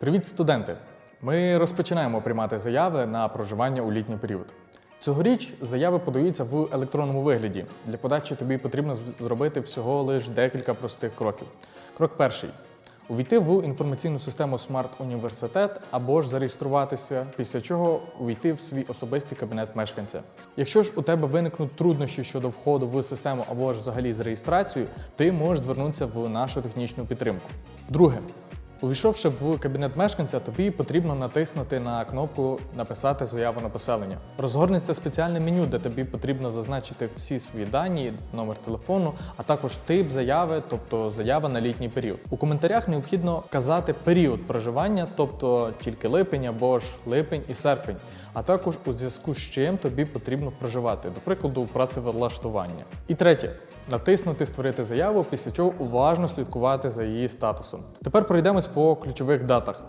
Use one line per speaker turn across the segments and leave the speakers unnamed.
Привіт, студенти! Ми розпочинаємо приймати заяви на проживання у літній період. Цьогоріч заяви подаються в електронному вигляді. Для подачі тобі потрібно зробити всього лише декілька простих кроків. Крок перший. Увійти в інформаційну систему Смарт Університет або ж зареєструватися, після чого увійти в свій особистий кабінет мешканця. Якщо ж у тебе виникнуть труднощі щодо входу в систему або ж взагалі з реєстрацією, ти можеш звернутися в нашу технічну підтримку. Друге, Увійшовши в кабінет мешканця, тобі потрібно натиснути на кнопку Написати заяву на поселення. Розгорнеться спеціальне меню, де тобі потрібно зазначити всі свої дані, номер телефону, а також тип заяви, тобто заява на літній період. У коментарях необхідно вказати період проживання, тобто тільки липень або ж липень і серпень, а також у зв'язку з чим тобі потрібно проживати, до прикладу, працевлаштування. І третє. Натиснути Створити заяву, після чого уважно слідкувати за її статусом. Тепер пройдемось по ключових датах.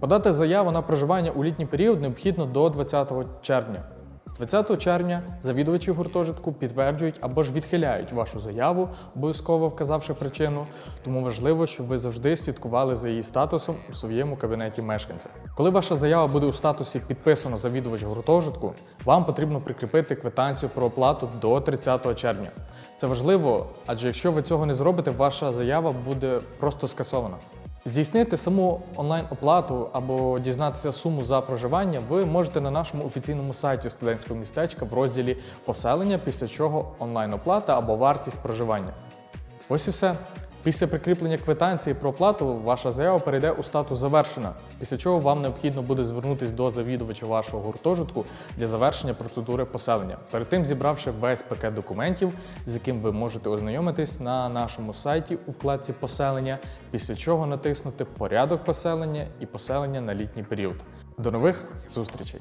Подати заяву на проживання у літній період необхідно до 20 червня. З 20 червня завідувачі гуртожитку підтверджують або ж відхиляють вашу заяву, обов'язково вказавши причину. Тому важливо, щоб ви завжди слідкували за її статусом у своєму кабінеті мешканця. Коли ваша заява буде у статусі підписано завідувач гуртожитку, вам потрібно прикріпити квитанцію про оплату до 30 червня. Це важливо, адже якщо ви цього не зробите, ваша заява буде просто скасована. Здійснити саму онлайн-оплату або дізнатися суму за проживання ви можете на нашому офіційному сайті студентського містечка в розділі поселення, після чого онлайн-оплата або вартість проживання. Ось і все. Після прикріплення квитанції про оплату ваша заява перейде у статус завершена, після чого вам необхідно буде звернутися до завідувача вашого гуртожитку для завершення процедури поселення. Перед тим зібравши весь пакет документів, з яким ви можете ознайомитись на нашому сайті у вкладці поселення, після чого натиснути порядок поселення і поселення на літній період. До нових зустрічей!